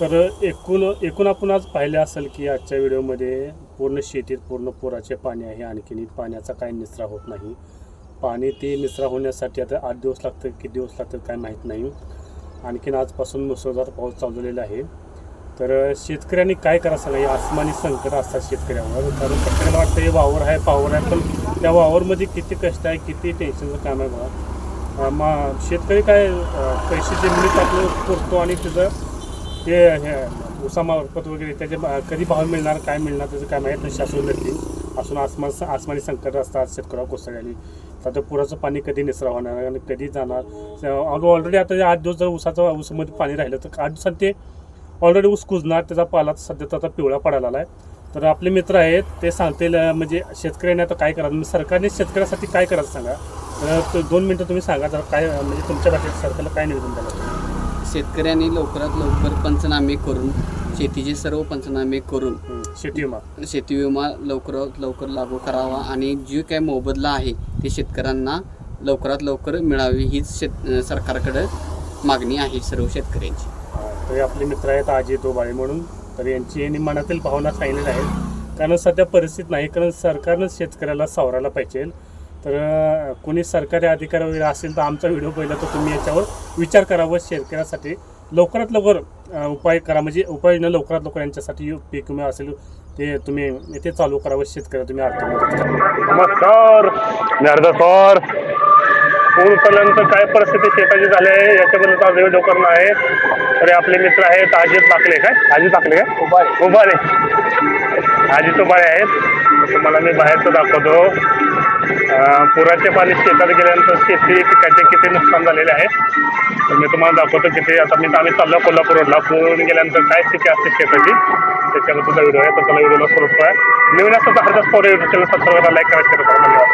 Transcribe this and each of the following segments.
तर एकूण एकूण आपण आज पाहिले असेल की आजच्या व्हिडिओमध्ये पूर्ण शेतीत पूर्ण पुराचे पाणी आहे. आणखीन पाण्याचा काही निचरा होत नाही. पाणी ते निचरा होण्यासाठी आता आठ दिवस लागतं किती दिवस लागतात काय माहीत नाही. आणखीन आजपासून मुसळधार पाऊस चालवलेला आहे. तर शेतकऱ्यांनी काय करा सांगा हे आसमानी संकट असतात शेतकऱ्यावर. कारण शेतकऱ्याला वाटतं हे वावर आहे पावर आहे. पण त्या वावरमध्ये किती कष्ट आहे किती टेन्शनचं काम आहे बघा. मग शेतकरी काय पैसे जमिनीत आपलं पुरतो आणि त्याचं ते हे उसामार्फत वगैरे त्याचे बा- कधी भाव मिळणार काय मिळणार त्याचं काय माहीत नाही शासन नक्की. असून आसमान आसमानी संकट असतात शेतकऱ्यावर कोसळलेली तर पुराचं पाणी कधी निसरा होणार आणि कधी जाणार. ऑलरेडी आता आठ दिवस जर उसाचं ऊसामध्ये पाणी राहिलं तर आठ दिवसात ते ऑलरेडी ऊस कुजणार त्याचा पाला सध्या त्याचा पिवळा पडायला आहे तर आपले मित्र आहेत ते सांगतील म्हणजे शेतकऱ्यांनी आता काय करायचं म्हणजे सरकारने शेतकऱ्यासाठी काय करायचं सांगा? तर दोन मिनटं तुम्ही सांगा जरा काय म्हणजे तुमच्या भाषेत सरकारला काय निवेदन द्यायला शेतकऱ्यांनी लवकरात लवकर पंचनामे करून शेतीचे सर्व पंचनामे करून शेती विमा. शेती विमा लवकरात लवकर लागू करावा आणि जे काय मोबदला आहे ते शेतकऱ्यांना लवकरात लवकर मिळावी हीच शेत सरकारकडे मागणी आहे सर्व शेतकऱ्यांची. तर आपले मित्र आहेत अजित दोबाळे म्हणून तर यांची मनातील भावना सांगितलेल्या आहेत कारण सध्या परिस्थिती नाही कारण सरकारनं शेतकऱ्याला सावरायला पाहिजे. तर कोणी सरकारी अधिकारी वगैरे असेल तर आमचा व्हिडिओ पहिला तर तुम्ही याच्यावर विचार करावा शेतकऱ्यासाठी लवकरात लवकर उपाय करा. म्हणजे उपाययोजना लवकरात लवकर यांच्यासाठी पीक विमा असेल ते तुम्ही ते चालू करावं शेतकऱ्या तुम्ही करा. नमस्कार. सर. पूर उचलल्यानंतर काय परिस्थिती शेताची झाली आहे याच्याबद्दल आज व्हिडिओ करणं आहे. तर आपले मित्र आहेत अजित बाकले. काय? अजित बाकले काय उभारे. उभारे. अजित उभारे आहेत. तुम्हाला मी बाहेरचं दाखवतो. पुराचे पाणी शेतात गेल्यानंतर शेती पिकाचे किती नुकसान झालेले आहे? तर मी तुम्हाला दाखवतो किती आता मी आम्ही चाललो कोल्हापूर रोडला. पूर गेल्यानंतर काय स्थिती असते शेताची त्याच्याबद्दलचा व्हिडिओ आहे. तर त्याला व्हिडिओला स्वरूप आहे नवीन असं तर Hardas YouTube channel subscribe like करा धन्यवाद.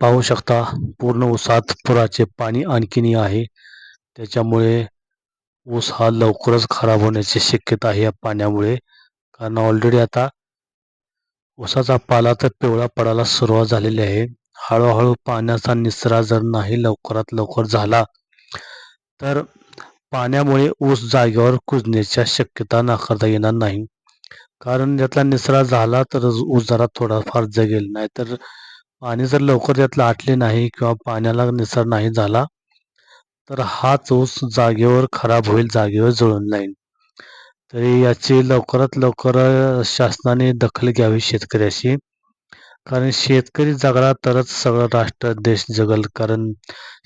पाहू शकता पूर्ण ऊसात पुराचे पाणी आणखीनही आहे. त्याच्यामुळे ऊस हा लवकरच खराब होण्याची शक्यता आहे या पाण्यामुळे. कारण ऑलरेडी आता ऊसाचा पाला तर पिवळा पडायला सुरुवात झालेली आहे. हळूहळू पाण्याचा निचरा जर नाही लवकरात लवकर झाला तर पाण्यामुळे ऊस जागेवर कुजण्याच्या शक्यता नाकारता येणार नाही. कारण यातला निचरा झाला तर ऊस जरा थोडाफार जगेल नाहीतर पाणी जर लवकर त्यातलं आटले नाही किंवा पाण्याला निसर नाही झाला तर हाच ऊस जागेवर खराब होईल जागेवर जळून जाईल. तरी याची लवकरात लवकर शासनाने दखल घ्यावी शेतकऱ्याशी कारण शेतकरी जगला तरच सगळं राष्ट्र देश जगल. कारण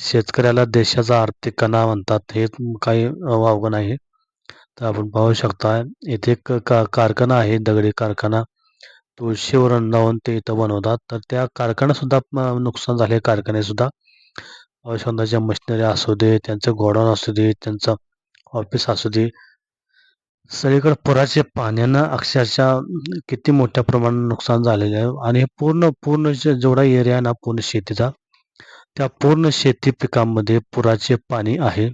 शेतकऱ्याला देशाचा आर्थिक कणा म्हणतात हे काही वावगं नाही. तर आपण पाहू शकता इथे एक का कारखाना आहे दगडी कारखाना. तुळशीवरून जाऊन ते इथं बनवतात. तर त्या कारखानासुद्धा नुकसान झाले कारखानेसुद्धा औषधाच्या मशिनरी असू दे त्यांचं गोडाऊन असू दे त्यांचं ऑफिस असू दे. सगळीकडे पुराचे पाण्यानं अक्षरशः किती मोठ्या प्रमाणात नुकसान झालेलं आहे. आणि हे पूर्ण पूर्ण जे- जेवढा एरिया आहे ना पूर्ण शेतीचा त्या पूर्ण शेती पिकांमध्ये पुराचे पाणी आहे.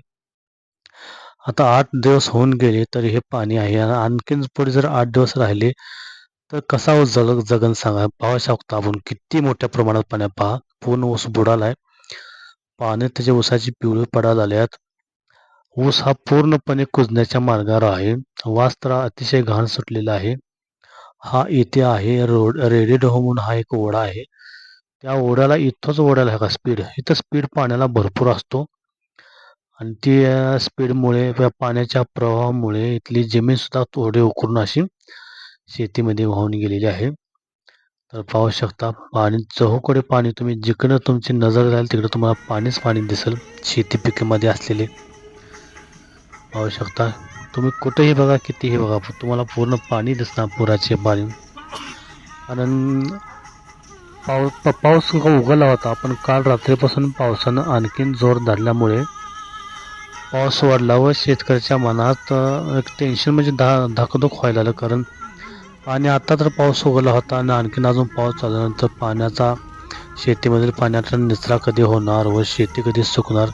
आता आठ दिवस होऊन गेले तरी हे पाणी आहे. आणि आणखीन पुढे जर आठ दिवस राहिले तर कसा ऊस जग जगन सांगा. पाहू शकतो आपण किती मोठ्या प्रमाणात पाण्या पहा. पूर्ण ऊस बुडालाय पाने त्याच्या ऊसाची पिवळी पडा झाल्यात ऊस हा पूर्णपणे कुजण्याच्या मार्गावर आहे. वास तर अतिशय घाण सुटलेला आहे. हा इथे आहे रोड रेडी डोह म्हणून हा एक ओढा आहे. त्या ओढ्याला इथंच ओढ्याला आहे का स्पीड. इथं स्पीड पाण्याला भरपूर असतो. आणि ती स्पीडमुळे त्या पाण्याच्या प्रवाहामुळे इथली जमीनसुद्धा तोडे उकरून अशी शेतीमध्ये वाहून गेलेली आहे. तर पाहू शकता पाणी चहूकडे पाणी तुम्ही जिकडं तुमची नजर जाईल तिकडे तुम्हाला पाणीच पाणी दिसेल. शेती पिकेमध्ये असलेले. पाहू शकता तुम्ही कुठेही बघा कितीही बघा तुम्हाला पूर्ण पाणी दिसणार पुराचे पाणी. कारण पाऊस प- पाऊस उघडला होता. पण काल रात्रीपासून पावसानं आणखीन जोर धरल्यामुळे पाऊस वाढला व शेतकऱ्याच्या मनात एक टेन्शन म्हणजे धा धाकधूक व्हायला लागलं. कारण पाणी आता तर पाऊस उघडला होता आणि आणखीन अजून पाऊस झाल्यानंतर पाण्याचा शेतीमधील पाण्याचा निचरा कधी होणार व शेती कधी सुकणार?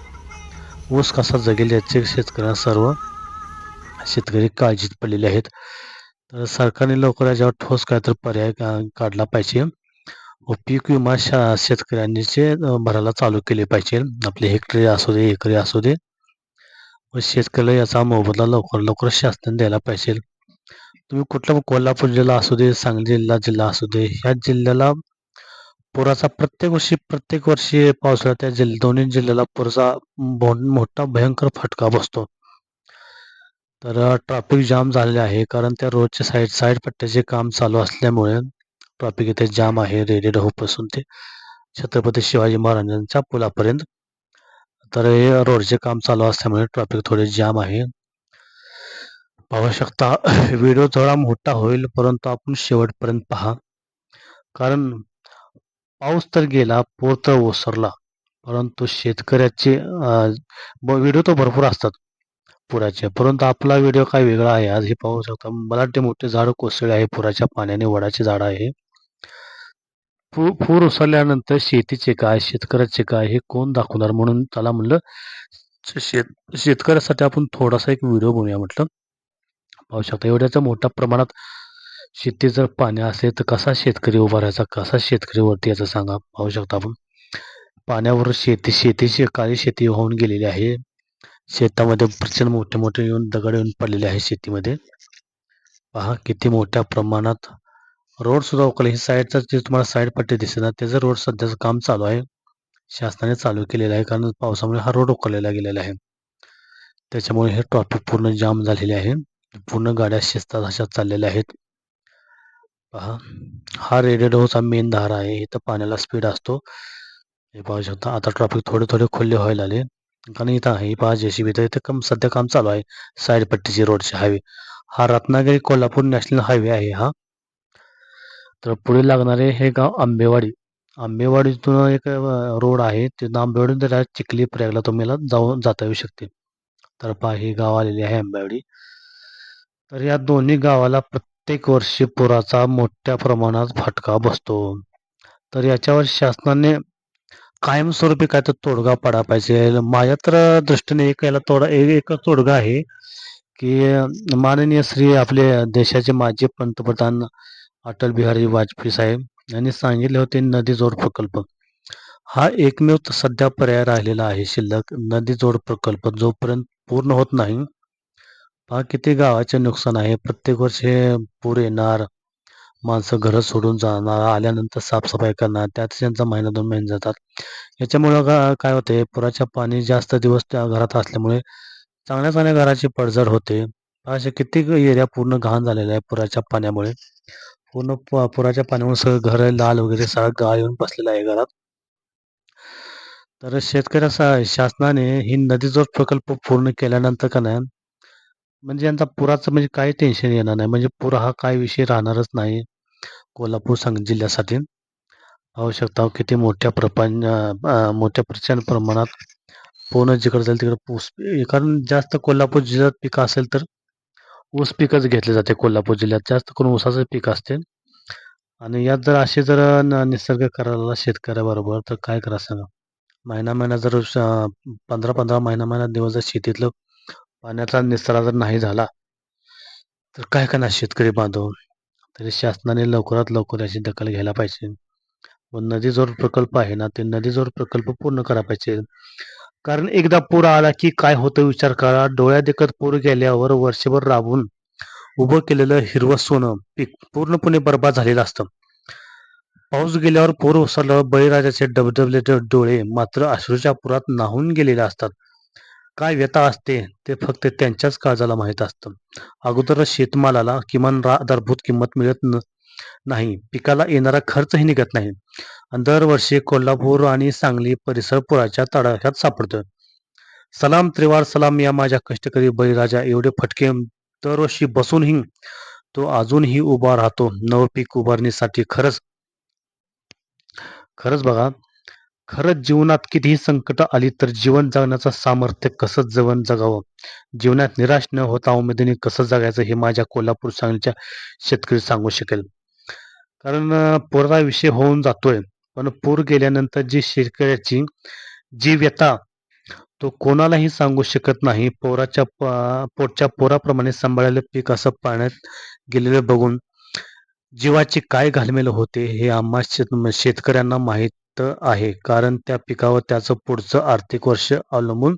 ऊस कसा जगेल याचे शेतकऱ्यांना सर्व शेतकरी काळजीत पडलेले आहेत. तर सरकारने लवकर याच्यावर ठोस तर पर्याय काढला पाहिजे. व पीक विमा शा भरायला चालू केले पाहिजे. आपले हेक्टरी असू दे एकरी असू दे. व शेतकऱ्याला याचा मोबदला लवकर लवकर शासन द्यायला पाहिजे. तुम्ही कुठला कोल्हापूर जिल्हा असू दे सांगली जिल्हा जिल्हा असू दे ह्या जिल्ह्याला पुराचा प्रत्येक वर्षी प्रत्येक वर्षी पावसाळ्यात त्या जिल्हा दोन्ही जिल्ह्याला पुराचा मोठा भयंकर फटका बसतो. तर ट्रॅफिक जाम झालेले आहे. कारण त्या रोडच्या साईड साईड पट्ट्याचे काम चालू असल्यामुळे ट्रॅफिक इथे जाम आहे रेडी पासून ते छत्रपती शिवाजी महाराजांच्या पुलापर्यंत. तर हे रोडचे काम चालू असल्यामुळे ट्रॅफिक थोडे जाम आहे. पाहू शकता व्हिडिओ थोडा मोठा होईल परंतु आपण शेवटपर्यंत पहा. कारण पाऊस तर गेला पोर तर ओसरला. परंतु शेतकऱ्याचे व्हिडिओ तर भरपूर असतात. पुराचे. परंतु आपला व्हिडिओ काय वेगळा आहे? आज हे पाहू शकता. बलाढ्य मोठे झाड कोसळले आहे. पुराच्या पाण्याने वडाचे झाड आहे. पूर पूर ओसरल्यानंतर शेतीचे काय शेतकऱ्याचे काय हे कोण दाखवणार? म्हणून त्याला म्हणलं शेत शेतकऱ्यासाठी आपण थोडासा एक व्हिडिओ बनवूया म्हटलं. पाहू शकता. एवढ्याच्या मोठ्या प्रमाणात शेती जर पाणी असेल तर कसा शेतकरी उभा राहायचा? कसा शेतकरी वरती याचा सांगा. पाहू शकता आपण. पाण्यावर शेती शेतीची काळी शेती होऊन गेलेली आहे. शेतामध्ये प्रचंड मोठे मोठे येऊन दगड येऊन पडलेले आहे शेतीमध्ये. पहा किती मोठ्या प्रमाणात रोड सुद्धा उकले ही साईडचा जे तुम्हाला साईड पट्टी दिसते ना त्याचं रोड सध्याचं काम चालू आहे. शासनाने चालू केलेलं आहे कारण पावसामुळे हा रोड उकललेला गेलेला आहे. त्याच्यामुळे हे ट्रॉफिक पूर्ण जाम झालेले आहे. पूर्ण गाड्या शिस्तात अशा चाललेल्या आहेत. पहा हा रेडिओचा मेन धारा आहे. इथं पाण्याला स्पीड असतो. हे पाहू शकता आता ट्रॉफिक थोडे थोडे खुले व्हायला आले कारण इथं आहे पहा जेसीबी तर इथं कम सध्या काम चालू आहे. साईड पट्टीची रोडचे हायवे हा रत्नागिरी कोल्हापूर नॅशनल हायवे आहे हा. तर पुढे लागणारे हे गाव आंबेवाडी. आंबेवाडीतून एक रोड आहे. तिथून आंबेवाडीतून त्याला चिखली प्रयागला तुम्हाला जाऊन जाता येऊ शकते. तर पहा हे गाव आलेले आहे आंबेवाडी. तर या दोन्ही गावाला प्रत्येक वर्षी पुराचा मोठ्या प्रमाणात फटका बसतो. तर याच्यावर शासनाने कायमस्वरूपी काय तर तोडगा पडा पाहिजे. माझ्या तर दृष्टीने एक याला तोडा एक तोडगा आहे की माननीय श्री आपले देशाचे माजी पंतप्रधान अटल बिहारी वाजपेयी साहेब यांनी सांगितले होते नदी जोड प्रकल्प. हा एकमेव सध्या पर्याय राहिलेला आहे शिल्लक. नदी जोड प्रकल्प जोपर्यंत पूर्ण होत नाही पहा किती गावाचे नुकसान आहे. प्रत्येक वर्षी पूर येणार. माणसं घरं सोडून जाणार आल्यानंतर साफसफाई करणार त्यात त्यांचा महिना दोन महिने जातात. याच्यामुळं का काय होते पुराच्या पाणी जास्त दिवस त्या घरात असल्यामुळे चांगल्या चांगल्या घराची पडझड होते. असे कित्येक एरिया पूर्ण घाण झालेला आहे पुराच्या पाण्यामुळे. पूर्ण पुराच्या पाण्यामुळे सगळं घर लाल वगैरे सगळं गाळ येऊन बसलेलं आहे घरात. तर शेतकऱ्या शासनाने ही नदीजोड प्रकल्प पूर्ण केल्यानंतर का नाही म्हणजे यांचा पुराचं म्हणजे काही टेन्शन येणार नाही. म्हणजे पूर हा काय विषय राहणारच नाही. कोल्हापूर सांग जिल्ह्यासाठी. पाहू शकता हो किती मोठ्या प्रपंच मोठ्या प्रचंड प्रमाणात पूर्ण जिकडे जाईल तिकडे ऊस कारण जास्त कोल्हापूर जिल्ह्यात पिकं असेल तर ऊस पिकच घेतले जाते कोल्हापूर जिल्ह्यात. जास्त करून ऊसाचं पीक असते. आणि यात जर असे जर न- निसर्ग करायला शेतकऱ्याबरोबर तर काय करा सांगा? महिना महिना जर पंधरा पंधरा महिना महिना दिवस जर शेतीतलं पाण्याचा निचरा जर नाही झाला तर काय करणार शेतकरी बांधव? तरी शासनाने लवकरात लवकर याची दखल घ्यायला पाहिजे. व नदी जोड प्रकल्प आहे ना ते नदी जोड प्रकल्प पूर्ण करा पाहिजे. कारण एकदा पूर आला की काय होतं विचार करा. डोळ्या देखत पूर गेल्यावर वर्षभर राबून उभं केलेलं हिरवं सोनं पीक पूर्णपणे बर्बाद झालेलं असतं. पाऊस गेल्यावर पूर ओसरल्यावर बळीराजाचे डबडबले डोळे मात्र अश्रूच्या पुरात नाहून गेलेले असतात. काय व्यथा असते ते फक्त त्यांच्याच काळजाला माहीत असतं. अगोदर शेतमालाला किमान रा- आधारभूत किंमत मिळत न- नाही. पिकाला येणारा खर्चही निघत नाही. दरवर्षी कोल्हापूर आणि सांगली परिसर पुराच्या तडाख्यात सापडतो. सलाम त्रिवार सलाम या माझ्या कष्टकरी बळीराजा. एवढे फटके दरवर्षी बसूनही तो अजूनही उभा राहतो. नवपीक उभारणीसाठी खरंच खरंच बघा खरंच जीवनात कितीही संकट आली तर जीवन जगण्याचं सामर्थ्य कसं जीवन जगावं? जीवनात निराश न होता उमेदीने कसं जगायचं हे माझ्या कोल्हापूर सांगलीच्या शेतकरी सांगू शकेल. कारण अं, पुराचा विषय होऊन जातोय. पण पूर गेल्यानंतर जी शेतकऱ्याची जी व्यथा तो कोणालाही सांगू शकत नाही. पोराच्या पोटच्या पोराप्रमाणे सांभाळलेलं पीक असं पाण्यात गेलेलं बघून जीवाची काय घालमेल होते हे आम्हा शेत शेतकऱ्यांना माहीत आहे. कारण त्या पिकावर त्याचं पुढचं आर्थिक वर्ष अवलंबून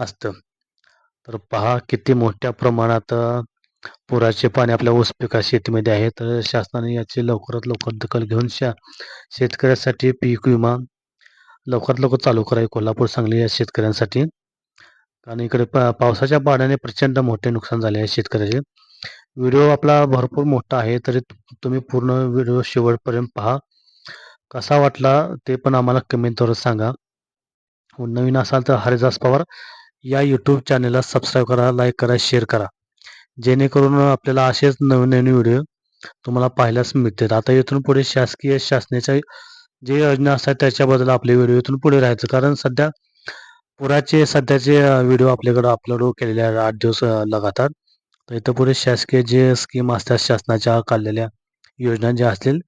असतं. तर पहा किती मोठ्या प्रमाणात पुराचे पाणी आपल्या ऊस पिका शेतीमध्ये आहे. तर शासनाने याची लवकरात लवकर दखल घेऊन शा शेतकऱ्यासाठी पीक विमा लवकरात लवकर चालू करावी. कोल्हापूर सांगली या शेतकऱ्यांसाठी. कारण इकडे पा पावसाच्या पाण्याने प्रचंड मोठे नुकसान झाले आहे शेतकऱ्याचे. व्हिडिओ आपला भरपूर मोठा आहे. तरी तुम्ही पूर्ण व्हिडिओ शेवटपर्यंत पहा. कसा वाटला ते पण आम्हाला कमेंटवर सांगा. हो, नवीन असाल तर हरिदास पवार या यूट्यूब चॅनलला सबस्क्राईब करा लाईक करा शेअर करा. जेणेकरून आपल्याला असेच नवीन नवीन व्हिडिओ तुम्हाला पाहायलाच मिळतील. आता इथून पुढे शासकीय शासनाच्या जे योजना असतात त्याच्याबद्दल आपले व्हिडिओ इथून पुढे राहायचं. कारण सध्या पुराचे सध्याचे व्हिडिओ आपल्याकडं अपलोड केलेले आहेत आठ दिवस लगातार. तर इथं पुढे शासकीय जे स्कीम असतात शासनाच्या काढलेल्या योजना ज्या असतील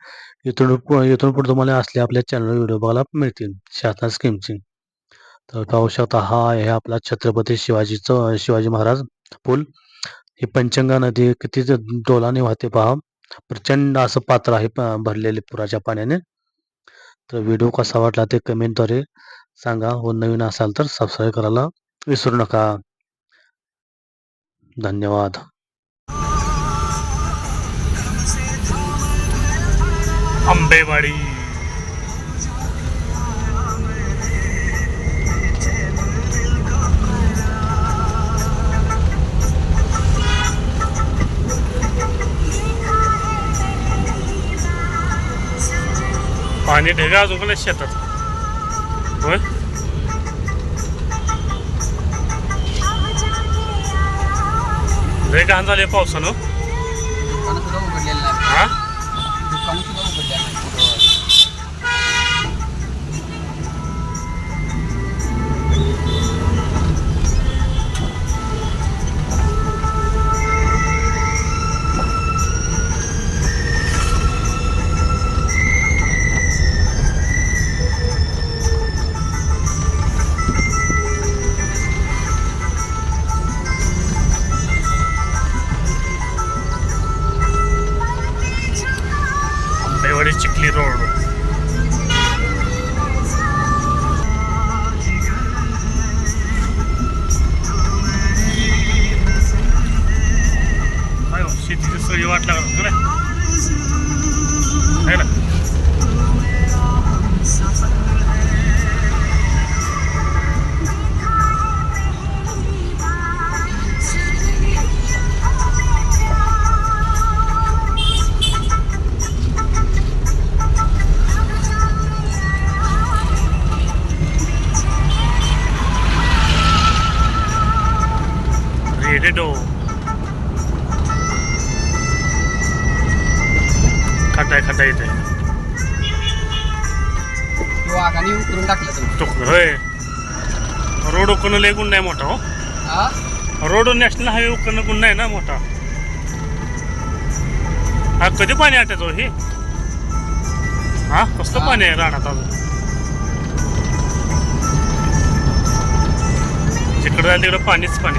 इथून इथून पुढे तुम्हाला असले आपल्या चॅनल व्हिडिओ बघायला मिळतील. शासना स्कीमची तर पाहू शकता हा आहे आपला छत्रपती शिवाजीचं शिवाजी महाराज पूल. ही पंचंगा नदी किती डोलाने वाहते पहा. प्रचंड असं पात्र आहे भरलेले पुराच्या पाण्याने. तर व्हिडिओ कसा वाटला ते कमेंटद्वारे सांगा. व नवीन असाल तर सबस्क्राईब करायला विसरू नका. धन्यवाद. आंबेवाडी. पाणी ढेगा अजून शेतात. होय? लय घाण झाले पावसानं. आंबेवाडी खड्डा येते टाकलं तुम्ही होय. रोड उकरणं लय गुण नाही मोठा हो. हा? रोड नॅशनल हायवे उकरणं गुण नाही ना मोठा. हा कधी पाणी आटायचं हो हे? हा कसलं. पाणी आहे रानात अजून? जिकडं जाईल तिकडं पाणीच पाणी.